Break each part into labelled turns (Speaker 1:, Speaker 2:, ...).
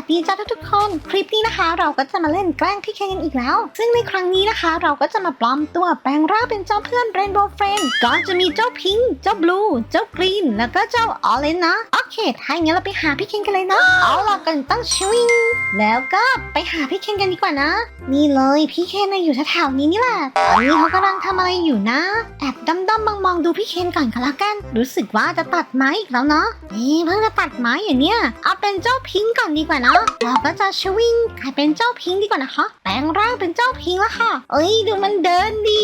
Speaker 1: วัสดีจ้าทุกๆคน คลิปนี้นะคะ เราก็จะมาเล่นแกล้งพี่เคนกันอีกแล้ว ซึ่งในครั้งนี้นะคะ เราก็จะมาปลอมตัวแปลงร่างเป็นเจ้าเพื่อนเรนโบว์เฟรนก็จะมีเจ้าพิงค์เจ้าบลูเจ้ากรีนแล้วก็เจ้าออเรนนะโอเคถ้าอย่างนั้เราไปหาพี่เคนกันเลยนะเอาล่ะกันตั้งชวิงแล้วก็ไปหาพี่เคนกันดีกว่านะ นี่เลยพี่เคนนะอยู่แถวๆนี้นี่แหละตอนนี้เขากำลังทำอะไรอยู่นะ แอบด้อมๆมองๆดูพี่เคนก่อนก็แล้วกัน รู้สึกว่าจะตัดไม้อีกแล้วเนาะนี่เพิ่งจะตัดไม้อย่างเนี้ยเอาเป็นเจ้าพิงค์ก่อนดีกว่าเนาะเราก็จะชวิงกลายเป็นเจ้าพิงค์ดีกว่านะคะ แปลงร่างเป็นเจ้าพิงค์แล้วค่ะ เอ้ยดูมันเดินดี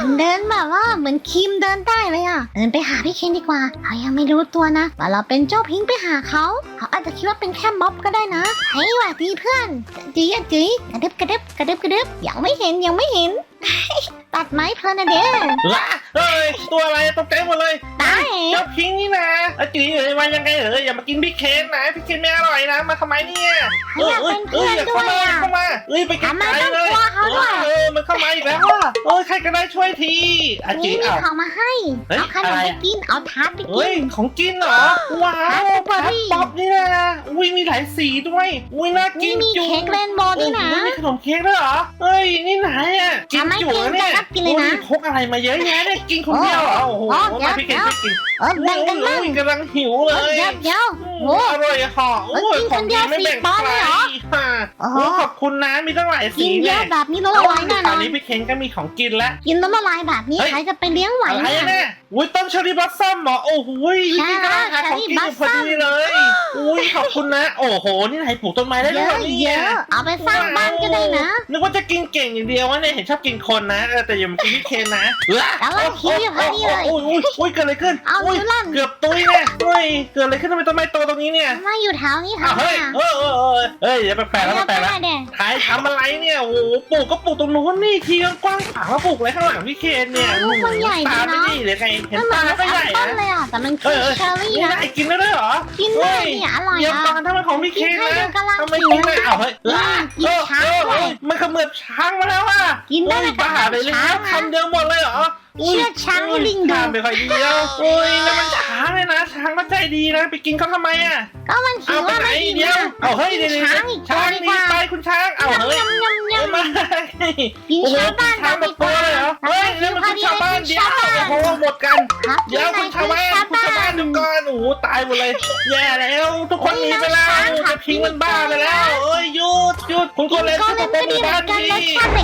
Speaker 1: มันเดินแบบว่าเหมือนคิมเดินได้เลยอะเดินไปหาพี่เคนดีกว่า เขายังไม่รู้ตัวนะว่าเราเป็นเจ้าพิงค์ไปหาเขา เขาอาจจะคิดว่าเป็นแค่ม็อบก็ได้นะ เฮ้ยหวัดดีเพื่อนจีอะจีกระดึบกระดึบกระดึบกระดึบยังไม่เห็นยังไม่เห็น ตัดไม้เพลินนะเด้
Speaker 2: ละ เฮ้ยตัวอะไรตกใจหมดเลย
Speaker 1: ตาย
Speaker 2: เจ้าพิงค์นี่นะอาจีเอ๋ยมายังไงเอ๋ยอย่ามากินพี่เคนนะพี่เคนไม่อร่อยนะมาทำไมเนี่ย
Speaker 1: เขาอยากเป็นเพื่อน
Speaker 2: อย่า
Speaker 1: ด้
Speaker 2: เข้า
Speaker 1: วย
Speaker 2: มา
Speaker 1: อะ
Speaker 2: เข้ามาเอ้ยไปไกล
Speaker 1: ทำไม
Speaker 2: ๆ
Speaker 1: ต้อง
Speaker 2: เลย
Speaker 1: กลัวเขาด้วย
Speaker 2: เออมันเข้ามาอีกแล้วว่ะเออใครก็ได้ช่วยทีอาจี
Speaker 1: นี่มี
Speaker 2: เอ้า
Speaker 1: ของมาให้
Speaker 2: เฮ้ย
Speaker 1: เอาขนม
Speaker 2: อะไร
Speaker 1: ไป
Speaker 2: อะ
Speaker 1: กินเอาทาร์ตไปกิ
Speaker 2: เฮ้ย
Speaker 1: น
Speaker 2: ของกินเหรอว้าว
Speaker 1: ฮาร์ดเบอร์รี่
Speaker 2: ป๊อปนี่นะอุ้ยมีหลายสีด้วยอุ้ยน่ากิ
Speaker 1: นี่
Speaker 2: น
Speaker 1: มี
Speaker 2: จุ๊
Speaker 1: เค้กเรนโบว์ด้วยนะ
Speaker 2: โอ้โหมีขนมเค้กด้วยเหรอเฮ้ยนี่ไหนอะกิน
Speaker 1: ทำไม
Speaker 2: จุ๋
Speaker 1: กิน
Speaker 2: เนี่ย
Speaker 1: จะรับกินเลยนะ
Speaker 2: โอ้พกอะไรมาเยอะแยะเนี่ยกินคนเดียวเหรอโอ้โห
Speaker 1: อ๋อเดี๋ยว
Speaker 2: มาพี่เคนช่วยกิน
Speaker 1: เออแบ่งกันบ้าง
Speaker 2: โอ้ยกำลังหิวเล
Speaker 1: เออยเดี๋ยวเดี๋ยวโอ้
Speaker 2: โอ้อร่อยอะค่ะโอ้
Speaker 1: เอ้ยกินคนเดียว
Speaker 2: ไม่แบ่ง
Speaker 1: สี่ปอนด์เลยเหรอ
Speaker 2: ใคค่ะ
Speaker 1: โอ้โห
Speaker 2: โอ้ขอบคุณนะมีตั้งหลาย
Speaker 1: กิ
Speaker 2: สี
Speaker 1: นเย
Speaker 2: เนี่
Speaker 1: อะ
Speaker 2: ย
Speaker 1: แบบนี้แล้วละลายแน่น
Speaker 2: ตอ
Speaker 1: อนน
Speaker 2: นี้พี่เคนก็มีของกินแล้ว
Speaker 1: กินแล้วละลายแบบนี้
Speaker 2: เฮ้ย
Speaker 1: ใครจะไปเลี้ยงไหว
Speaker 2: อะไร
Speaker 1: เนี่ย
Speaker 2: เนี่ยอุ้ยต้นเชอร์รี่บลัสซัมเหรอโอ้โหย
Speaker 1: ใช่
Speaker 2: พี่กำลังหาของกินอยู่พอดีเลย อุ้ยขอบคุณนะ โอ้โห นี่ไหนปลูกต้นไม้ได้
Speaker 1: เย
Speaker 2: ด้วย
Speaker 1: อะ
Speaker 2: เหรอ
Speaker 1: เย
Speaker 2: เนี่ย
Speaker 1: อะเอาไปสร้างบ้านก็ได้นะ
Speaker 2: นึกว่าจะกินเก่งอย่างเดียววะเนี่ยเห็นชอบกินคนนะเออแต่อย่ามากินพี่เคนนะ
Speaker 1: กำลังหิวอยู่พอดีเลย
Speaker 2: โอ้ยโอ้ยโอ้ยเกิดอะไรขึ้น
Speaker 1: เอา
Speaker 2: โย
Speaker 1: นิ้วลั่น
Speaker 2: เกือบตุ้ยเนี่ยเฮ้ยเกิดอะไรขึ้นทำไมต้นไม้โตตรงนี้เนี่ย
Speaker 1: มาอยู่แถวนี้
Speaker 2: อ้าว
Speaker 1: ทำไม
Speaker 2: เฮ้ยเออเออเออเฮ้ยอย่าไปแปลกแล้วไปแปลกแล้ว
Speaker 1: เด็
Speaker 2: ถ่ายทำอะไรเนี่ยโอ้โหปลูกก็ปลูกตรงนู้นนี่ทีกว้างขวางมาปลูกอะไรข้างหลังพี่เคนเนี่ย
Speaker 1: ลูกมันใหญ่
Speaker 2: ตาไม่
Speaker 1: เนาะ
Speaker 2: ดีหรือไงเห็น
Speaker 1: มันเหมือ
Speaker 2: ตานก็ใหญ่
Speaker 1: ปเปิ้ล
Speaker 2: นะ
Speaker 1: เลยอะแต่มัน
Speaker 2: เอ
Speaker 1: คือ
Speaker 2: อ
Speaker 1: เชอร์รี่
Speaker 2: นี่
Speaker 1: นะ
Speaker 2: ได้กินได้ด้วยเหรอ
Speaker 1: กินได้เนี่ยอร่อย
Speaker 2: เยี่ยม
Speaker 1: อะ
Speaker 2: ตอนถ้ามันของพี่เคนนะทำไมกิ
Speaker 1: น
Speaker 2: ได้อ้าวเฮ้ย
Speaker 1: อืมกินช้าง
Speaker 2: เออ
Speaker 1: ด้วย
Speaker 2: เออมันขมือบช้างมาแล้วอะ
Speaker 1: กินได้
Speaker 2: โอ้ย
Speaker 1: แต่
Speaker 2: บ้าไปเลย
Speaker 1: ช้างนะ
Speaker 2: คำเดียวหมดเลยเหรอ
Speaker 1: เชื่อช้างให้ลิงดู
Speaker 2: ช้างไปค่อยเดียวโอ้ยนั่นมันช้างเลยนะช้างมันใจดีนะ ไปกินเขาทำไมอะ
Speaker 1: ก็มันหิ
Speaker 2: เอา
Speaker 1: ว
Speaker 2: ไป
Speaker 1: ว่า
Speaker 2: ไหน
Speaker 1: ไม่กิน
Speaker 2: เดียว
Speaker 1: นะ
Speaker 2: เอาเฮ้ยเดี๋ยว
Speaker 1: ช้างอีก
Speaker 2: ช้าง
Speaker 1: ตัวดี
Speaker 2: หนี
Speaker 1: กว่า
Speaker 2: ไปคุณช้างเอาเฮ้ย
Speaker 1: ยำยำยำ
Speaker 2: เอา
Speaker 1: ยำ
Speaker 2: มา
Speaker 1: กิน
Speaker 2: โอ้โห
Speaker 1: ชาวบ้าน
Speaker 2: ช้าง
Speaker 1: กั
Speaker 2: แบ
Speaker 1: น
Speaker 2: บ
Speaker 1: ดีก
Speaker 2: ตัว
Speaker 1: ว่า
Speaker 2: เลยเหรอเฮ้ยนั่นมันคุณชาวบ้านเดียวโอ้โหหมดกัน
Speaker 1: ครับ
Speaker 2: เดี๋ยวคุณชาวบ้าน ตายหมดเลยแย่แล้ว ทุกคนหนีไปแล้วจะพิงมันบ้าไปแล้วเอ้ยหยุดหยุดคุณคนเล่นสุดโปรหมู่บ้านดี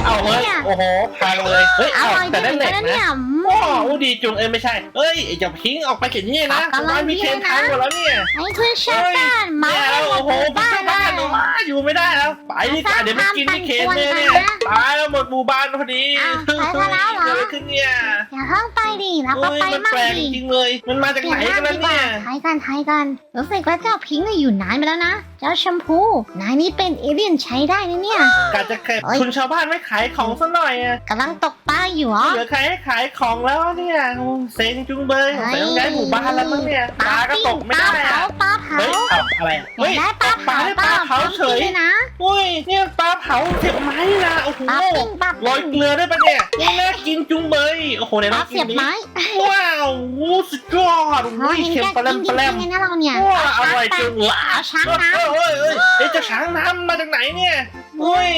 Speaker 2: เอาเฮ้ยโอ้โหพังเลยเฮ้ย
Speaker 1: อ
Speaker 2: เอา
Speaker 1: ร่อย
Speaker 2: แต่
Speaker 1: ดี
Speaker 2: ได้
Speaker 1: เหมือน
Speaker 2: เหล็
Speaker 1: กัน
Speaker 2: ก
Speaker 1: นะ
Speaker 2: นะ
Speaker 1: เนี่ย
Speaker 2: โอ้โหดีจุงเอ้ยไม่ใช่เอ้ยไอ้เจ้าพิงออกไปเขียนนี่นะบ้านพี่เคนพังหมดแล้วเนี่ย
Speaker 1: ไอ้คุณชาวบ้านเมา
Speaker 2: แย่
Speaker 1: ให้
Speaker 2: แล้ว
Speaker 1: หม
Speaker 2: โอ้
Speaker 1: ด
Speaker 2: โห
Speaker 1: หมู่
Speaker 2: บ้า
Speaker 1: บ้าน
Speaker 2: น
Speaker 1: เล
Speaker 2: บ้าน
Speaker 1: ย
Speaker 2: อยู่ไม่ได้แล้ว ไปดีกว่าเดี๋ยวไม่กินพี่เคนเลยเนี่ยตายแล้วหมดหมู่บ้านพอดี
Speaker 1: อ้าวไปซะแล้วเหรอ
Speaker 2: เกิดอะไรขึ้นเนี่ย
Speaker 1: อย่าเพิ่งไปดิแล้วก็
Speaker 2: โอ้ย
Speaker 1: ไป
Speaker 2: มัน
Speaker 1: มั่ง
Speaker 2: แปลก
Speaker 1: ดิ
Speaker 2: จริงเลย มันมาจาก
Speaker 1: เปลี่
Speaker 2: ไห
Speaker 1: ย
Speaker 2: น
Speaker 1: นหน้า
Speaker 2: กันแล้ว
Speaker 1: ดีกว่า
Speaker 2: เนี่ย
Speaker 1: ทายกันทายกันรู้สึกว่าเจ้าพิงค์น่ะอยู่นานไปแล้วนะเจ้าชมพู นายนี่เป็นเอเลี่ยนใช้ได้นะเนี่ย
Speaker 2: กะจะแค่
Speaker 1: เอ้ย
Speaker 2: คุณชาวบ้านไม่ขายของซะหน่อยอะ
Speaker 1: กำลังตกปลาอยู่เหรอ
Speaker 2: เหลือใครให้ขายของแล้วเนี่ยโอ้เซ็งจุงเบย
Speaker 1: เฮ้ย
Speaker 2: เซ็งย้ายหมู่บ้านแล้วมั้งเนี่ยปลาก็ตกไม่
Speaker 1: ปลา
Speaker 2: ได้
Speaker 1: เผา
Speaker 2: อะ
Speaker 1: ปลาเผา
Speaker 2: เฮ้ยเอาอะไรอะ
Speaker 1: อยากได้ปลาเผา
Speaker 2: ได้
Speaker 1: เป
Speaker 2: ปลา
Speaker 1: ล่า
Speaker 2: เผาเฉย
Speaker 1: กินเลยนะ
Speaker 2: อุ้ยเนี่ยปลาเผาเสียบไม้นะโอ้โห
Speaker 1: ปลาปิ้งปลา
Speaker 2: โรย
Speaker 1: ปิ้ง
Speaker 2: เกลือได้ปะเนี่ยยังน่ากินจุงเบยโอ้โหไหน
Speaker 1: ป
Speaker 2: ล
Speaker 1: ลา
Speaker 2: องกิ
Speaker 1: เสีย
Speaker 2: น
Speaker 1: บ
Speaker 2: ดิ
Speaker 1: ไม้
Speaker 2: ว้าวสุดยอด
Speaker 1: เฮ้
Speaker 2: อุ้
Speaker 1: ย
Speaker 2: ย
Speaker 1: เห็น
Speaker 2: เค็ม
Speaker 1: แก
Speaker 2: ปลาแร
Speaker 1: กิ
Speaker 2: ม
Speaker 1: น
Speaker 2: ปลาแรม
Speaker 1: จริงๆนะเราเนี่ย
Speaker 2: ว้าอ
Speaker 1: เอา
Speaker 2: ร่อย
Speaker 1: ช้าง
Speaker 2: จังว้า
Speaker 1: เอาช้างน้ำ
Speaker 2: เอ้ยเอ้ยเอ้ยเอ้ยเจะช้างน้ำมาจากไหนเนี่ยอุ้ย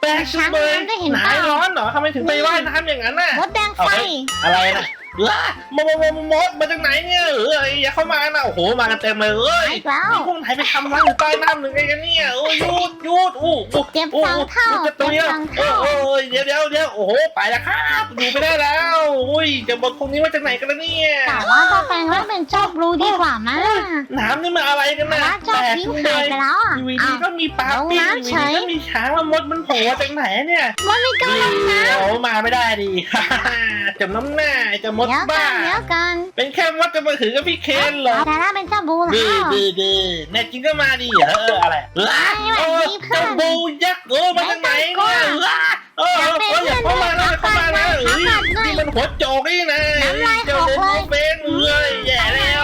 Speaker 2: แปลกจังเลย
Speaker 1: ช้างน้ำได้เห็น
Speaker 2: ห
Speaker 1: เปล่า
Speaker 2: นายร้อนเหรอทำไมถึงไปว่ายน้ำอย่างนั้นน่ะ
Speaker 1: มดแดง
Speaker 2: เอา
Speaker 1: ไฟ
Speaker 2: เฮ้ยอะไรนะ ว้ามดมดมดมดมาจากไหนเนี่ยเอออย่าเข้ามานะโอ้โหมากันเต็มเลยเอ้ย
Speaker 1: อีกแล้ว
Speaker 2: นี่พวกไหนไปทำร้านอยู่ใต้น้ำหรือไงกันเนี่ยโอ้ยหยุดหยุดอู้อู้
Speaker 1: เจ็บ
Speaker 2: อู้
Speaker 1: สองเท่า
Speaker 2: จะตัว
Speaker 1: เจ็บ
Speaker 2: เดียว
Speaker 1: สอง
Speaker 2: โอ้
Speaker 1: เท่า
Speaker 2: โอ้ยเดี๋ยวเดี๋ยวเดี๋ยวโอ้โหไปแล้วครับอยู่ไม่ได้แล้วอุ้ยจะบดพวกนี้มาจากไหนกันแล้วเนี่ย
Speaker 1: แต่ว่าตัวแปลงร่างเป็นเจ้าบลูดีกว่ามั้ง
Speaker 2: น้ำนี่มันอะไรกัน
Speaker 1: แต่
Speaker 2: นะ
Speaker 1: ว่าเจ้าพิงค์หายไปแล้วอะ
Speaker 2: อยู่
Speaker 1: อ้า
Speaker 2: ดี
Speaker 1: ว
Speaker 2: ๆก็มีปลา
Speaker 1: ลง
Speaker 2: ปิ้ง
Speaker 1: น้ำ
Speaker 2: อยู่
Speaker 1: เฉ
Speaker 2: ดี
Speaker 1: ย
Speaker 2: ๆก็มีช้างแล้วมดมันโผล่มาจากไหนเนี่ย
Speaker 1: มันไม่กล้าลงน้
Speaker 2: โอ้มาไม่ได้ดิจำน้ำหน้าไอ้เจะมำด
Speaker 1: เดี๋ยว
Speaker 2: บ้า
Speaker 1: กันเดี๋ยวกัน
Speaker 2: เป็นแค่มดจะมาถือกับพี่เคนเหรอ
Speaker 1: แต่ถ้าเป็นเจ้าบลู
Speaker 2: ดื้
Speaker 1: แล้
Speaker 2: อ
Speaker 1: ว
Speaker 2: ดื้อดื้อแน่จริงก็มาดิเอออะไร
Speaker 1: ไม่ไหว
Speaker 2: โอ้
Speaker 1: ดีเพื่อน
Speaker 2: เจ้าบูยักษ์โอ้มาจากไหนเนี่ยเออเออเอออย่าเข้ามานะอย่าเข้ามานะเอ้ยนี่มันหัวโจกนี่นะเจ้าเดินเป็นเอ้ยแย่แล้ว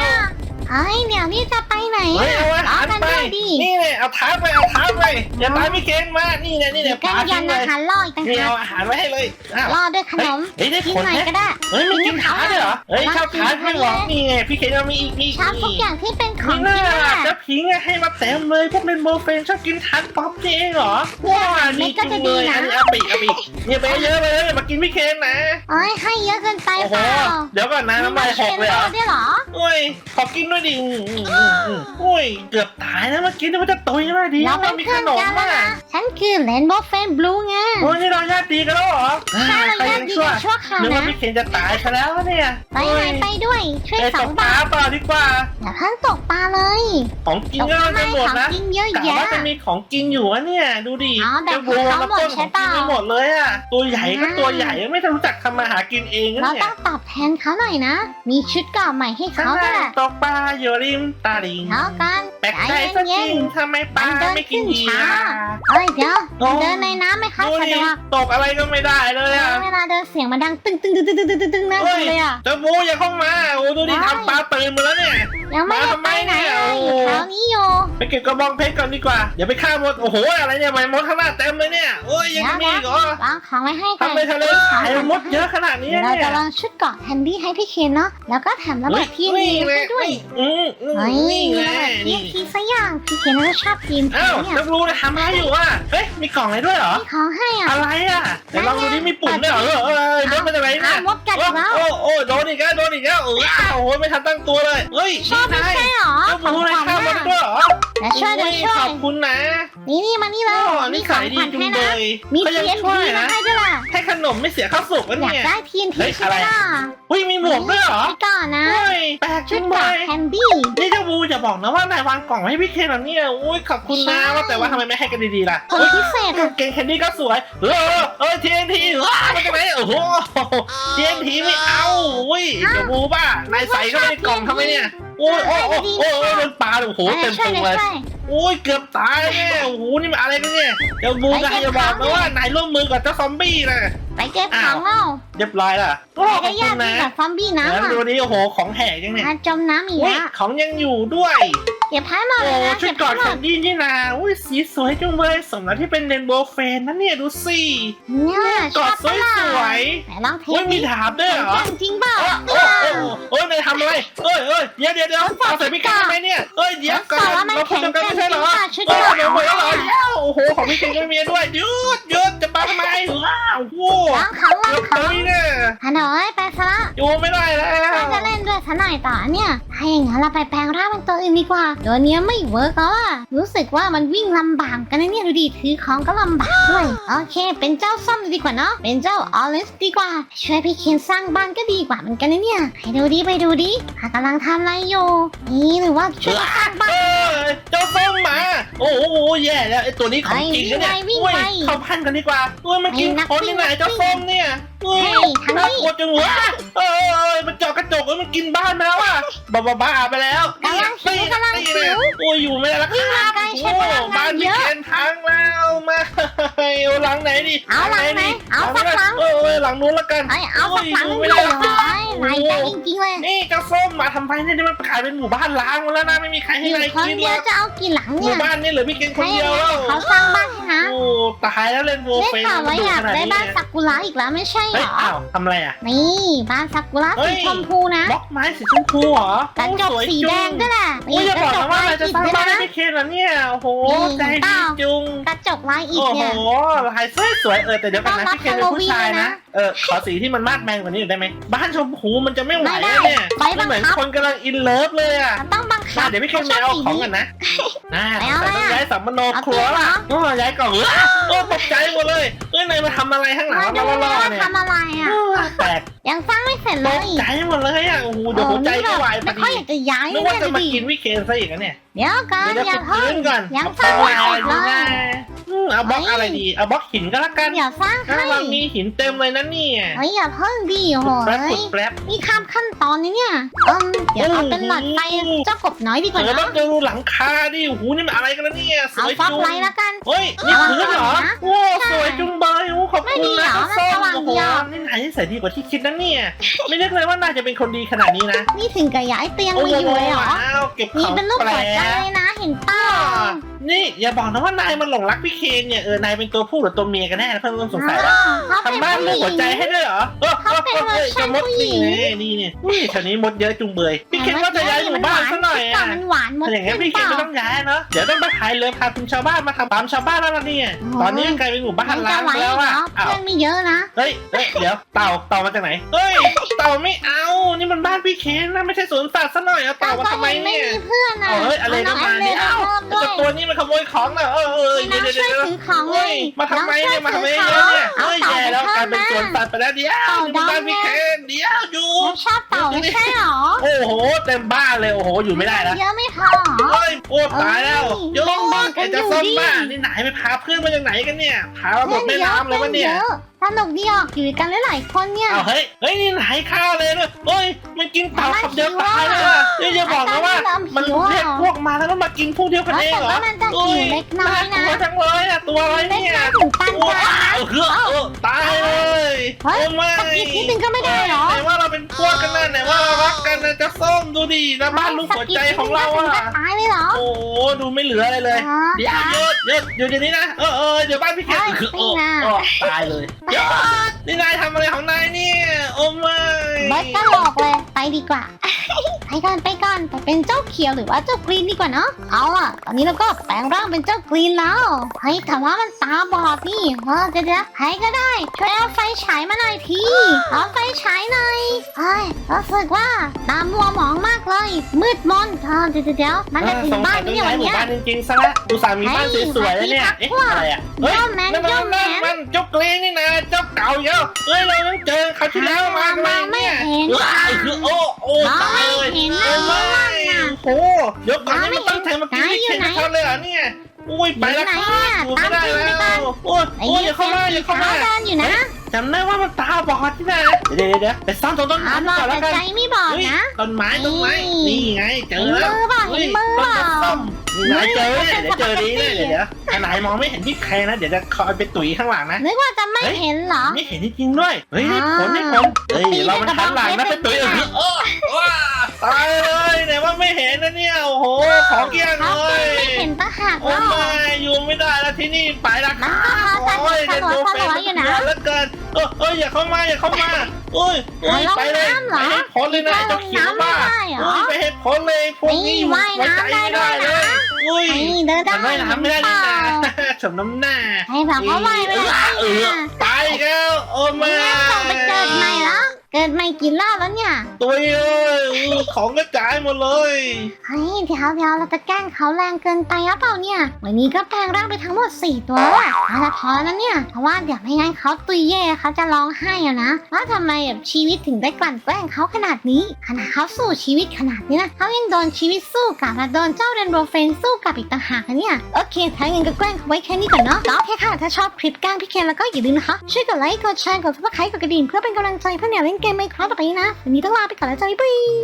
Speaker 1: เฮ้ยเดี๋ยวนี่จะ ไปไหน
Speaker 2: เฮ้ย
Speaker 1: อะ
Speaker 2: เอาอา
Speaker 1: ล้อ
Speaker 2: หาร
Speaker 1: กัน
Speaker 2: ไป
Speaker 1: ด้วยดิ
Speaker 2: นี่เลยเอาท้าไป เอาท้าไปอย่าตายพี่เคนมา นี่เนี่ยนี่
Speaker 1: เดี๋
Speaker 2: เนี่ยยว
Speaker 1: แก
Speaker 2: ปลา
Speaker 1: ยั
Speaker 2: ทิ้
Speaker 1: น
Speaker 2: งเล
Speaker 1: อายหารล่ออีกต่าง
Speaker 2: นี่
Speaker 1: หา
Speaker 2: เอา
Speaker 1: ก
Speaker 2: อาหารไว้ให้เลยอ้าว
Speaker 1: ล่อด้วยขนม
Speaker 2: เฮ้ยได้
Speaker 1: กิ
Speaker 2: ผ
Speaker 1: น
Speaker 2: ล
Speaker 1: หน่อย
Speaker 2: นะ
Speaker 1: ก็ได้
Speaker 2: เฮ้ยไม่กินขาด้วยเหรอ เฮ้ยชอบขาด้วยเหรอนี่ไงพี่เคนเอามีอีกมีอีก
Speaker 1: ชอบทุกอย่างที่เป็นของ
Speaker 2: นี่
Speaker 1: กิน
Speaker 2: น่า
Speaker 1: น่ะ
Speaker 2: จะพิงอะให้มาเต็มเลยพวกเป็นโบเฟนชอบกินทานป๊อปนี่เองเหรอ ว้านี่จริงเลยอันนี้เอาปีกเอาปีกเนี่ยไปเยอะเลยมากินพี่เคนนะ
Speaker 1: เอ้ยให้เยอะเกินไป
Speaker 2: โอ้โห
Speaker 1: เปล่า
Speaker 2: เดี๋ยวก่อนนะน้ำลายหกเลย
Speaker 1: มี
Speaker 2: อะ
Speaker 1: มาร์ชเมลโด้วยเหรอ
Speaker 2: โอ้ยขอกินด้วยดิอืมอืมอืมอืมโอ้ยเกือบตายแล้วเมื่อกี้นึกว่าจะตุยมาดี
Speaker 1: เราเป็น
Speaker 2: มี
Speaker 1: เพื่
Speaker 2: ข
Speaker 1: อน
Speaker 2: นม
Speaker 1: กันแล้ว
Speaker 2: อะ
Speaker 1: นะฉันคือเลนโบเฟนบลูไง
Speaker 2: โอ้ยนี่เราญาติดีกันแล้วเหรอ
Speaker 1: ถ้าเรา
Speaker 2: ใคร
Speaker 1: แย
Speaker 2: ยั
Speaker 1: ก
Speaker 2: ง
Speaker 1: ดี
Speaker 2: ชั่ว
Speaker 1: กันชั่วคราว
Speaker 2: นึกว่า
Speaker 1: นะ
Speaker 2: พี่เคนจะตายซะแล้วเนี่ย
Speaker 1: ไปไหนไปด้วยช่วย
Speaker 2: ไป
Speaker 1: ส
Speaker 2: ต
Speaker 1: อง
Speaker 2: กปลา
Speaker 1: บาท
Speaker 2: ต่อดีกว่า
Speaker 1: อย่าเพิ่งตกปลาเลย
Speaker 2: ของกิน
Speaker 1: ตก
Speaker 2: ก็
Speaker 1: ทำไม
Speaker 2: จะหมด
Speaker 1: ของ
Speaker 2: นะ
Speaker 1: กินเยอะ
Speaker 2: กะ
Speaker 1: แยะ
Speaker 2: ว่าจะมีของกินอยู่อะเนี่ยดูดิ
Speaker 1: อ๋อแบ่ง
Speaker 2: เจ้าบัว
Speaker 1: ให้เขา
Speaker 2: แล้วต้น
Speaker 1: หมดใช่
Speaker 2: ของ
Speaker 1: เป
Speaker 2: กิน
Speaker 1: ล่า
Speaker 2: มีหมดเลยอะตัวใหญ่ก็
Speaker 1: อ่า
Speaker 2: ตัวใหญ่ไม่รู้จักทำมาหากินเองนะ
Speaker 1: เรา
Speaker 2: เนี่
Speaker 1: ต้
Speaker 2: ย
Speaker 1: องตอบแทนเขาหน่อยนะ มีชุดเก่าใหม่ให้
Speaker 2: ข้าง
Speaker 1: เขา
Speaker 2: ห
Speaker 1: ด้วย
Speaker 2: น้า
Speaker 1: แหละ
Speaker 2: ตกปลาอยู่ริมตลิ่ง
Speaker 1: แล้วกัน
Speaker 2: แปลกใจซะจริงทำไมปลาไม่กินเหยื่อ
Speaker 1: เอ้ยเดี๋ยว
Speaker 2: โอ้
Speaker 1: เดินในน้ำไหมคะ
Speaker 2: ดู
Speaker 1: สะ
Speaker 2: ดิ
Speaker 1: ดวก
Speaker 2: ตกอะไรก็ไม่ได้เลยอะ
Speaker 1: เวลาเดินเสียงมันดังตึ้งตึ้งตึ้งตึ้งตึ้งตึ้งตึ้งนะ
Speaker 2: เฮ้ย
Speaker 1: เลยอะ
Speaker 2: เจ้าบูอย่าเข้ามาโอ้ดูดิ
Speaker 1: ได้
Speaker 2: ทำปลาตื่นหมาแล้วเนี่ย
Speaker 1: ยังไม่ได้
Speaker 2: มาทำไม
Speaker 1: ไปไหน
Speaker 2: เนี่ย
Speaker 1: เลย
Speaker 2: โอ้
Speaker 1: อยู่แถวนี้อยู่
Speaker 2: ไปเก็บกระบองเพชรก่อนดีกว่าอย่าไปฆ่ามดโอ้โหอะไรเนี่ยมันมดข้างหน้าเต็มเลยเนี่ยโอ้ยยังมีอีกเหรอ
Speaker 1: วางของไว้ให้ก่อน
Speaker 2: ทำไมทะเลขายมดเยอะขนาดนี้
Speaker 1: เดี๋ยวเรา
Speaker 2: เนี่ย
Speaker 1: จะลองชุดเกาะแฮนดี้ให้พี่เคนเนาะแล้วก็แถมระเบิดทีม
Speaker 2: นี่
Speaker 1: ดี
Speaker 2: แหละ
Speaker 1: ให้ด้วย
Speaker 2: อืมอืม
Speaker 1: เฮ้ย
Speaker 2: นี่
Speaker 1: มี
Speaker 2: แห
Speaker 1: ระ
Speaker 2: ละ
Speaker 1: เบิดที
Speaker 2: นี่
Speaker 1: มทีสักอย่างพี่เคนน่าจะชอบทีม
Speaker 2: อ้าว
Speaker 1: เนี่ย
Speaker 2: จะรู้นะทำอะไรอยู่อะเฮ้ยมีกล่องอะไรด้วยเหรอ
Speaker 1: มีของให้อะ
Speaker 2: อะไรอะเดี๋ยวลองดูที่มีปุ่มด้วยเหรอเออเออมดมันจะไหนเนี่
Speaker 1: อ้าวยมดกัดอีกแล้ว
Speaker 2: โอ้โอ้โดนอีกแล้วโดนอีกแล้วเออโอ้โหไม่ทันตั้งตัวเลยเฮ้ย
Speaker 1: ชอบไม่
Speaker 2: นาย
Speaker 1: ใช่หรอ
Speaker 2: เจ้า
Speaker 1: ขอ
Speaker 2: บู
Speaker 1: ง
Speaker 2: เลย
Speaker 1: ขวัญ
Speaker 2: ฆ่ามด
Speaker 1: น่ะ
Speaker 2: ด้วยเหรอ
Speaker 1: เดี๋ยวช่วยเดี๋ยวช่ว
Speaker 2: ข
Speaker 1: ย
Speaker 2: อบคุณนะ
Speaker 1: นี่นี่มานี่เล
Speaker 2: โอ้
Speaker 1: ย
Speaker 2: นี่
Speaker 1: มีขอ
Speaker 2: ขางย
Speaker 1: ข
Speaker 2: ดี
Speaker 1: วัญ
Speaker 2: จุง
Speaker 1: ให้
Speaker 2: เล
Speaker 1: นะ
Speaker 2: ย
Speaker 1: มี
Speaker 2: เขายัง
Speaker 1: TNT
Speaker 2: ช่วย
Speaker 1: มา
Speaker 2: นะ
Speaker 1: ให้ด้วยล่ะ
Speaker 2: ให้ขนมไม่เสียข้าวสุกวะ
Speaker 1: อยาก
Speaker 2: เนี่ย
Speaker 1: ได้ TNT
Speaker 2: เฮ้ย
Speaker 1: ใช่ไหม
Speaker 2: อะไร
Speaker 1: ล่ะ
Speaker 2: อุ้ยมีหมวกด้วยเหรอ
Speaker 1: ไปก่อนนะ
Speaker 2: เฮ้ยแปลก
Speaker 1: ชุ
Speaker 2: จั
Speaker 1: ด
Speaker 2: งเล
Speaker 1: เกาะ
Speaker 2: ย
Speaker 1: แฮนดี้
Speaker 2: นี่เจ้าบูจะบอกนะว่านายวางกล่องให้พี่เคนเหรอเนี่ยอุ้ยขอบคุณนะ
Speaker 1: ใช่
Speaker 2: ว่าแต่ว่าทำไมไม่ให้กันดีๆล่ะ
Speaker 1: คนพิเศษ
Speaker 2: เฮ้ย
Speaker 1: อะ
Speaker 2: เก่งแคนดี้ก็สวย เออเออทีเอ็นทีว้ามันจะไหนโอ้โหทีเอ็นทีไม่เอาอุ้ยเจ้าบูป่ะนายใส่เข้าไปในกล่องทำไมเนี่ย โอ้ยโอ้ยโอ้ยโอ้ยโอ้ยโดนปลาโอ้โหเต็มตัว
Speaker 1: เล
Speaker 2: ยโอ้ยเกือบตายแน่โอ้โหนี่มันอะไรกันเนี่ยเจ้าบูจะอย่าบอกนะว่านายร่วมมือกับเจ้าซอมบี้นะ
Speaker 1: ไปเก็บของเล่า
Speaker 2: เรียบร้อยล่ะโอ้
Speaker 1: ไป
Speaker 2: ขอบ
Speaker 1: ได้
Speaker 2: คุ
Speaker 1: ยาก
Speaker 2: ณ
Speaker 1: ดี
Speaker 2: นะ
Speaker 1: กับซอมบี้น้ำ
Speaker 2: แล้ว
Speaker 1: อะ
Speaker 2: ดูนี่โอ้โหของแหกยังเนี่ย
Speaker 1: อะจมน้ำอีก
Speaker 2: อุ้ย
Speaker 1: แล้ว
Speaker 2: ของยังอยู่ด้วย
Speaker 1: เก็บให้หมด
Speaker 2: โอ้
Speaker 1: เลยนะ
Speaker 2: ชุด
Speaker 1: เก็บ
Speaker 2: กอ
Speaker 1: ให้
Speaker 2: ด
Speaker 1: หม
Speaker 2: แค
Speaker 1: ด
Speaker 2: นดี้นี่นาอุ้ยสีสวยจังเลยสมแล้วที่เป็นเรนโบว์เฟนนะเนี่ยดูสิ
Speaker 1: เนี่ยช
Speaker 2: ก
Speaker 1: อ
Speaker 2: อบดส
Speaker 1: ปะล่ะ
Speaker 2: วย
Speaker 1: ไหนลองเท
Speaker 2: ๆอุ้ย
Speaker 1: ส
Speaker 2: มี
Speaker 1: ดิ
Speaker 2: ถามด้วยเหรอ
Speaker 1: จริงจริงเปล่า
Speaker 2: โอ้โอ้โอ้โอ้ยนายทำอะไรเอ้ยเอ้ยเดี๋ยวเดี๋ยวเดี๋ยวเอาใส่พี่เคนทำไมเนี่ยเอ้ยเดี๋ยวก่อนเราพูดกันไม่ใช่เหรอเออเดี๋ยวหมดแล้วเหรอเดี๋ยวโอ้โหของพี่เคนก็มีด้วยหยุดหยุดจะมาทำไมว้าวโอ้โห
Speaker 1: ลองเขาลอ
Speaker 2: เกื
Speaker 1: ง
Speaker 2: อบ
Speaker 1: เขา
Speaker 2: ตุยเนี่ย
Speaker 1: ฮัลโหลไปซะละ
Speaker 2: อยู่ไม่ได้แล้ว
Speaker 1: น่าจะเล่นด้วยซะหน่อยต่อเนี่ยถ้าอย่างนั้นเราไปแปลงร่างเป็นตัวอื่นดีกว่าตัวเนี้ยไม่เวิร์กแล้วอะรู้สึกว่ามันวิ่งลำบากกันนะเนี่ยดูดิถือของก็ลำบากด้วยโอเค เป็นเจ้าส้มดีกว่าเนาะเป็นเจ้าออลิสดีกว่า ช่วยพี่เคนสร้างบ้านก็ดีกว่าเหมือนกันนะเนี่ยไปดูดิไปดูดิหากำลังทำอะไรอยู่นี่หรือว่าช่วยสร้างบ้าน
Speaker 2: เออเจ้าส้มหมา โอ้โหแย่แล้วไอ้ตัวนี้ของจริงนะเนี่ย
Speaker 1: ไอ้วิ่ง
Speaker 2: อุ้ย
Speaker 1: ไป
Speaker 2: เข้าพันกันดีกว่าอุ้ยมันกิน
Speaker 1: ไอ้นัก
Speaker 2: คนนี่ไหน
Speaker 1: วิ่ง
Speaker 2: เจ้าส้มเนี่ยอุ้ย
Speaker 1: เฮ้ยทางนี้
Speaker 2: น่ากลัวจังวะเออมันเจาะกระจกแล้วมันกินบ้านไปแล้วอะบ้าบ้าบ้าไปแล้ว
Speaker 1: กำลังหิว
Speaker 2: นี่
Speaker 1: กำลัง
Speaker 2: นี่
Speaker 1: หิว
Speaker 2: โอ้ยอยู่ไม่ได้แล้ว
Speaker 1: วิ่งมาไกลใช้พลังงาน
Speaker 2: บ้าน
Speaker 1: เย
Speaker 2: พี่
Speaker 1: อะ
Speaker 2: เคนพังแล้วมาเอาหลังไหนดิ
Speaker 1: เอาหลังไหนเอาสักหลัง
Speaker 2: เออหลังนู้นละกัน
Speaker 1: ไอ้ยเอาสักหลัง
Speaker 2: โอ้
Speaker 1: เลย
Speaker 2: ไม่
Speaker 1: เหร
Speaker 2: ได้
Speaker 1: อไหนใจจริงๆเลย
Speaker 2: นี่เจ้าส้มมาทำไมเนี่ยนี่มันกลายเป็นหมู่บ้านล้างหมาแล้วนะไม่มีใครให้
Speaker 1: อยู่
Speaker 2: นาย
Speaker 1: คน
Speaker 2: กิน
Speaker 1: เดี
Speaker 2: แล้
Speaker 1: ยว
Speaker 2: ว
Speaker 1: จะเอากี่หลัง
Speaker 2: ห
Speaker 1: เนี่
Speaker 2: มู่
Speaker 1: ย
Speaker 2: บ้านนี่เหลือพี่เกณฑ์คน
Speaker 1: ใช่
Speaker 2: เดียว
Speaker 1: แล้
Speaker 2: แล้วว
Speaker 1: เขาสร้างบ้านให้นะ
Speaker 2: โอ้ตายแล้วเล่นโว
Speaker 1: ได้
Speaker 2: เฟน
Speaker 1: ข่าวว่า
Speaker 2: ดุ
Speaker 1: อยาก
Speaker 2: ขนาด
Speaker 1: ได้
Speaker 2: นี้
Speaker 1: บ้านซากุระอีกแล้วไม่ใช่เห
Speaker 2: เฮ้
Speaker 1: ร
Speaker 2: ย
Speaker 1: อ
Speaker 2: อ้าวทำอะไรอะ
Speaker 1: นี่บ้านซากุระ
Speaker 2: เฮ้
Speaker 1: สี
Speaker 2: ย
Speaker 1: ชมพูนะ
Speaker 2: บล็อกไม้สีชมพูเหรอก
Speaker 1: ระจก
Speaker 2: โอ้ย
Speaker 1: สี
Speaker 2: จุ
Speaker 1: แดงด้วยแหละ
Speaker 2: โอ้ยอย่าบอกนะว่าอะไรจะสร้างบ้านให้
Speaker 1: นะ
Speaker 2: พี่เคนเหรอเนี่ยโอ้โห
Speaker 1: นี่
Speaker 2: ใจ
Speaker 1: เป
Speaker 2: ดี
Speaker 1: ล่า
Speaker 2: จุง
Speaker 1: กระจกลายอีก
Speaker 2: โอ้โห
Speaker 1: เนี่ย
Speaker 2: ลายสวยสวยๆเออแต่เดี๋ยวกันนะ
Speaker 1: ต้อนรับ
Speaker 2: พี่เคนเป็นผู้ชาย
Speaker 1: ฮาโลวีนเลย
Speaker 2: นะ
Speaker 1: นะ
Speaker 2: เออขอสีที่มันมาดแมนกว่านี้อยู่ได้ไหมบ้านชมพูมันจะไม่ไหว
Speaker 1: ไม่ได้
Speaker 2: แล้วเนี่ย
Speaker 1: ไฟบั
Speaker 2: มัน
Speaker 1: ง
Speaker 2: เหมือน
Speaker 1: คับ
Speaker 2: คนกำลังอินเลิฟเลยอะ
Speaker 1: มันต้องบังคั
Speaker 2: มา
Speaker 1: บ
Speaker 2: เดี๋ยวพี่เคนไปเอาของกันนะอ่า
Speaker 1: ไม่เอา
Speaker 2: ใส่
Speaker 1: อะไร
Speaker 2: ต้อง
Speaker 1: อะ
Speaker 2: ย้ายสัมมโน
Speaker 1: เอา
Speaker 2: ครัว
Speaker 1: เตียงเหร
Speaker 2: ล่ะ
Speaker 1: อ
Speaker 2: โอ้ย้ายกล่องเออโอ้ตกใจหมดเลยเอ้ยนายมาทำอะไรข้างหลัง
Speaker 1: มาดู
Speaker 2: เรา
Speaker 1: เลย
Speaker 2: ล่อ
Speaker 1: ว่า
Speaker 2: ๆเนี่ย
Speaker 1: ทำอะไรอะ
Speaker 2: แปลก
Speaker 1: ยังสร้างไม่เสร็จ
Speaker 2: ต
Speaker 1: เล
Speaker 2: ก
Speaker 1: ย
Speaker 2: ใจหมดเลยอะโอ้โหเดี๋ยวหัวใจก็วายพ
Speaker 1: ไม่
Speaker 2: อ
Speaker 1: ค่อย
Speaker 2: ดี
Speaker 1: อยากจะย้าย
Speaker 2: นึก
Speaker 1: เนี่
Speaker 2: ว่ายจะ
Speaker 1: ดู
Speaker 2: มา
Speaker 1: ดิ
Speaker 2: กินวิเคนซะอีกนะเนี่ย
Speaker 1: เดี๋ยวก่อน
Speaker 2: เดี๋ยว
Speaker 1: อย่า
Speaker 2: ขุด
Speaker 1: เพิ่
Speaker 2: พื้
Speaker 1: ง
Speaker 2: นก่อน
Speaker 1: ยัง
Speaker 2: เอา
Speaker 1: สร้าง
Speaker 2: ไป
Speaker 1: ไม่
Speaker 2: วาง
Speaker 1: เสร็จ
Speaker 2: อะไร
Speaker 1: เล
Speaker 2: ดี
Speaker 1: ย
Speaker 2: นะอืม เอาบล็อก
Speaker 1: เฮ้ย
Speaker 2: อะไรดี เอาบล็อกหินก็แล้วกัน
Speaker 1: เดี๋ยวสร้าง
Speaker 2: ข้าง
Speaker 1: ให้
Speaker 2: หลังมีหินเต็มเลยนะเนี่ย
Speaker 1: เฮ้ยอย่าเพิ่งดิโอ้โห
Speaker 2: แป๊บ
Speaker 1: เฮ้
Speaker 2: ขุ
Speaker 1: ย
Speaker 2: ดแป๊บ
Speaker 1: นี่ข้ามขั้นตอนนี้เนี่ยอืมเดี๋ยวเอาเป็นหลอดไฟเจ้ากบน้อยดีก
Speaker 2: เอ
Speaker 1: ว่า
Speaker 2: อต้อ
Speaker 1: นะ
Speaker 2: งดูหลังคาดิโอ้โหนี่มันอะไรกันแล้วเนี่ย ส
Speaker 1: เอา
Speaker 2: วย
Speaker 1: ฟอก
Speaker 2: จุง
Speaker 1: ไลท์แล้วกัน
Speaker 2: เฮ้ย นี่พื้นเหรอ
Speaker 1: เอาหลังคานะ
Speaker 2: โอ้สวยจุงเบยโอ้ขอบ
Speaker 1: ไม่
Speaker 2: คุณ
Speaker 1: ดี
Speaker 2: นะ
Speaker 1: เหรอ
Speaker 2: ส้ม
Speaker 1: มันสว่าง
Speaker 2: โอ้โห
Speaker 1: เดียว
Speaker 2: นี่นายนิสัยดีกว่าที่คิดนะเนี่ย ไม่นึกเลยว่านายจะเป็นคนดีขนาดนี้นะ
Speaker 1: นี่ถึงกับย้ายเตียงมาอยู่เลยเหรอ
Speaker 2: ว้าวเก็บข
Speaker 1: นี่
Speaker 2: อง
Speaker 1: เป็นรูป
Speaker 2: แปล
Speaker 1: หัวใจ
Speaker 2: ก
Speaker 1: เลยนะ เห็นเป้า
Speaker 2: นี่อย่าบอกนะว่านายมันหลงรักพี่เคนเนี่ยเออนายเป็นตัวผู้หรือตัวเมียกันแน่นะเพิ่งเริ่มสงสัยแล้ว
Speaker 1: เขาเป็น
Speaker 2: ทำบ้านรูป
Speaker 1: ผู้หญิ
Speaker 2: หัว
Speaker 1: ง
Speaker 2: ใจให้ด้วยเหรอเออ
Speaker 1: เขาเป็นเวอร์ชัน
Speaker 2: จะมด
Speaker 1: ผู้หญิ
Speaker 2: นี่
Speaker 1: ง
Speaker 2: ไงนี่เนี่ยอุ้ยแถวนี้มดเยอะจุงเบยพี่เคนว่าจะย้ายหมู่บ้านซะหน่อย
Speaker 1: ก่อ
Speaker 2: อะ
Speaker 1: นมันหวานหมด
Speaker 2: ถ้าอย่างงั้นพี่เคนไม่ต้องย้ายเนาะเดี๋ยวต้องไปพายเรือพาคุณชาวบ้านมาทำตามชาวบ้านแล้วล่ะเนี่ยตอนนี้กลายเป็นหมู่บ้าน
Speaker 1: มันจะ
Speaker 2: ล้าง
Speaker 1: ไหว
Speaker 2: ไปแล้ว
Speaker 1: เหร
Speaker 2: อะ
Speaker 1: อ
Speaker 2: อ้าว
Speaker 1: เพื่อนไม่เยอะนะ
Speaker 2: เฮ้ยเฮ้ยเดี๋ยวเต่าเต่ามาจากไหนเฮ้ยเต่าไม่เอานี่มันบ้านพี่เคนนะไม่ใช่สวนสัตว์ซะหน่อยเอาเต่ามาทำไม
Speaker 1: ไม่
Speaker 2: เนี่ย
Speaker 1: มีเพื่อนนะ
Speaker 2: เอาเฮ้ยอะไรก็มาเนี่ย
Speaker 1: เอ้า
Speaker 2: เอ้าแต่ตัวนี้มันขโมยของนะเออเออ
Speaker 1: น้
Speaker 2: เดี๋
Speaker 1: อ
Speaker 2: ยว
Speaker 1: ง
Speaker 2: เดี๋ยว
Speaker 1: ช่วย
Speaker 2: เดี๋ยว
Speaker 1: ถือของเล
Speaker 2: เฮ้ย
Speaker 1: ย
Speaker 2: มาทำไมเนี่ยมาทำไมเยอะเนี่ยเฮ้ยแย่แล้วกลายเป็นสวนสัตว์ไปแล้วเดี๋ยวนี่มันบ้านพี่เคนเดี๋ยวอยู่
Speaker 1: ชอบเต่าไม่ใช่หรอ
Speaker 2: โอ้โหเต็มบ้านเลยโอ้โหอยู่ไม่ได้แล้ว
Speaker 1: เยอะไม่พอหรอ
Speaker 2: เฮ้ยโอ้ตายแล้ว
Speaker 1: เอ้ย
Speaker 2: โย
Speaker 1: แบ่งๆกัน
Speaker 2: ไอ้จะ
Speaker 1: อยู่
Speaker 2: ส้ม
Speaker 1: ดิ
Speaker 2: บ้านนี่ไหนไปพาเพื่อนมาจากไหนกันเนี่ย พามาหมดแม่น้ำเลยวะเนี่ย
Speaker 1: สนุกดีออกอยู่กันหลายๆคนเนี่ย
Speaker 2: เอาเฮ้ยเฮ้ยนี่ไหนข้าวเลยด้วยเฮ้ยมันกินเต่าขับเดียวตายเลยอะนี่จะบอกนะว่า มันเรียกพวกมาแล้วมันมากินพวกเดียวกันเองเหรอ
Speaker 1: แต่ว่ามันจะหิวเล็กน้อยนะ
Speaker 2: ตัวจังเลยอะตัวอะไร
Speaker 1: เล็ก
Speaker 2: เนี่ย
Speaker 1: น้อยถึงปัน
Speaker 2: โอ้
Speaker 1: กลาง
Speaker 2: เฮ้ยเออตายเลย
Speaker 1: เฮ้ย
Speaker 2: โอ้ไม่
Speaker 1: สกิดนิดนึงก็ไม่ได้เหรอ
Speaker 2: ไหนว่าเราเป็นพวกกันนะไหนว่าเรารักกันนะจะส้มดูดินะบ้านลูกหัวใจของเรา
Speaker 1: สกิดนิดนึ
Speaker 2: อะ
Speaker 1: ก็ถึงกับตายเลยเหรอ
Speaker 2: โอ้โหดูไม่เหลืออะไรเลย
Speaker 1: อ๋อ
Speaker 2: เดี๋ยวหยุดหยุดหยุดเดี๋ยวนี้นะเออเออเดี๋ยวบ้านพี่แคท
Speaker 1: เฮ้ย
Speaker 2: คือโอ้
Speaker 1: ไม่น่า
Speaker 2: โอ้ตายเลยยุดนี่นายทำอะไรของนายเนี่ย โอ้ไม่
Speaker 1: เบิร์ดก็หลอกเลย ไปดีกว่า ไปก่อนไปก่อนไปเป็นเจ้าเขียวหรือว่าเจ้ากรีนดีกว่าเนาะ เอาล่ะ ตอนนี้เราก็แปลงร่างเป็นเจ้ากรีนแล้ว เฮ้ยแต่ว่ามันตาบอดนี่เออเดี๋ยวเดี๋ยวใครก็ได้ ช่วยเอาไฟฉายมาหน่อยที เอาไฟฉายหน่อยเฮ้ยรู้สึกว่าตามัวหมองมาก เลยมืดมนเออเดี๋ยวเดี๋ยวเดี๋ยวมันจะถึงบ้านไหมเนี่ยวัน
Speaker 2: หมู่
Speaker 1: เนี้ย
Speaker 2: บ้านจริงๆซะแล้วอุตส่าห์มีบ้านสวยๆแล้วเนี่ยเอ๊ะอะไรอะเฮ้ย
Speaker 1: โยมแมน
Speaker 2: นั่นมัน
Speaker 1: โยมแม
Speaker 2: นั่น
Speaker 1: น
Speaker 2: มันเจ้ากรีนนี่นะเจ้าเก่าเยอะเฮ้ยเราต้องเจอเขาวที่แล้วมาอะไรเนี่ย
Speaker 1: มองไม่เห็น
Speaker 2: ว้ายคือโอ้โอ้
Speaker 1: มอง
Speaker 2: ตาย
Speaker 1: ไม่
Speaker 2: เลย
Speaker 1: เห็นนะ
Speaker 2: โอ้ไม่
Speaker 1: ว่าน่ะ
Speaker 2: โอ้โหเดี๋ยวก่อนนี่มันตั้งใจมากินที่เคนเขาเลยเหรอเนี่ยอุ้ยไปแล้วค
Speaker 1: อยู่
Speaker 2: รับ
Speaker 1: ไหนอะ
Speaker 2: อยู่ไม่ได้
Speaker 1: ตามกินไปก่
Speaker 2: แล้
Speaker 1: อน
Speaker 2: วโอ้ย
Speaker 1: ไอ้
Speaker 2: โอ้ย
Speaker 1: นี่
Speaker 2: อย่าเข้ามาอย่าเข้ามา
Speaker 1: เดินอยู่นะ
Speaker 2: จำได้ว่ามันตาบอดที่ไหนเดี๋ยวเดี๋ยวเดี๋ยวไปซ่อนตรงต้นไม้
Speaker 1: ตาบอ
Speaker 2: ก่
Speaker 1: ด
Speaker 2: อน
Speaker 1: แต่
Speaker 2: แล้วกัน
Speaker 1: ใจไม่บอก
Speaker 2: เฮ้ย
Speaker 1: นะ
Speaker 2: ต้นไม้ต้นไม้
Speaker 1: นี่
Speaker 2: นี่ไงเจอ
Speaker 1: เห็น
Speaker 2: แล้ว
Speaker 1: มือเปล่าเห็นมือเปล่า
Speaker 2: ต้นนี่นายเจอเนี่ยเดี๋ยวเจอดีเลยเดี๋ยวเดี๋ยวถ้านายมองไม่เห็นที่ใครนะเดี๋ยวจะคอยไปตุ๋ยข้างหลังนะ
Speaker 1: นึกว่าจะไม่เห็นเหรอ
Speaker 2: ไม่เห็นจริงๆด้วย เฮ้ยนี่ผลนี่ผลเฮ้ย เรามันทันหลังนะไปตุ๋ยเออเออว้าตายเลยไหนว่าไม่เห็นนะเนี่ย โอ้โห ของเกลี้ยง
Speaker 1: เขา
Speaker 2: เล
Speaker 1: เป็น
Speaker 2: ย
Speaker 1: ไม่ เห็นตะหาก
Speaker 2: โอ้
Speaker 1: แล้ว
Speaker 2: ไม่อยู่ไม่ได้แล้วที่นี่ไปละ
Speaker 1: มันก็พอจะ
Speaker 2: โอ้ย
Speaker 1: ส
Speaker 2: เดน
Speaker 1: ลั
Speaker 2: โด
Speaker 1: วส
Speaker 2: เฟ
Speaker 1: ลั
Speaker 2: น
Speaker 1: วอยู่นะ
Speaker 2: เยอะเหลือเกินเออเอออย่าเข้ามาอย่าเข้ามาโอ้ยโอ้ย
Speaker 1: ลง
Speaker 2: ไปเลย
Speaker 1: น้ำเหรอ
Speaker 2: ไปให้พ้นเลยนะเจ้าเขียวบ้า
Speaker 1: ลงน้ำไม่ได้เหรอ
Speaker 2: โอ้ยไปให้พ้นเลยพวกนี้
Speaker 1: นี่ว่ายน้ำได้
Speaker 2: ไว้ใจไม่ได้
Speaker 1: ด้วย
Speaker 2: เล
Speaker 1: นะ
Speaker 2: ยอุ้ย
Speaker 1: ไอ้เดินได้
Speaker 2: มันว่ายน้ำไม่ได้นี่นะสมน้ำหน้า
Speaker 1: ให้แบบว่าว่ายไม่ได้
Speaker 2: เออตายอีกแล้วโอ้
Speaker 1: ไม่
Speaker 2: ไม่
Speaker 1: งั้นต้องไปเกิดใหม่แล้วเกิดใหม่กี่รอบแล้วเนี่ย
Speaker 2: ตัวเอ้ยอู้ ของกระจายหมดเลย
Speaker 1: เฮ้ยเดี๋ยวเดี๋ยวเราจะแกล้งเขาแรงเกินไปหรือเปล่าเนี่ย วันนี้ก็แปลงร่างไปทั้งหมด 4 ตัวแล้วอะเอาละพอแล้วเนี่ย เพราะว่าเดี๋ยวไม่งั้นเขาตุยเย่เขาจะร้องไห้อะนะ ว่าทำไมแบบชีวิตถึงได้กลั่นแกล้งเขาขนาดนี้ ขนาดเขาสู้ชีวิตขนาดนี้นะเขายังโดนชีวิตสู้กลับและโดนเจ้าเรนโบว์เฟนสู้กลับอีกต่างหากอะเนี่ย โอเคถ้าอย่างนั้นก็แกล้งเขาไว้แค่นี้ก่อนเนาะแล้วโอเคค่ะถ้าชอบคลิปแกล้งพี่เคนแล้วก็อย่าลืมนะคะ ช่วยกดไลค์ กดแชร์ กดซับสไครต์กดกระดิ่งเพื่อเป็นกำลังใจเพื่อแนวเล่นเกมไม่ครั้งต่อไปนี้นะ วันนี้ต้องลาไปก่อนแล้วจ้าบ๊ายบาย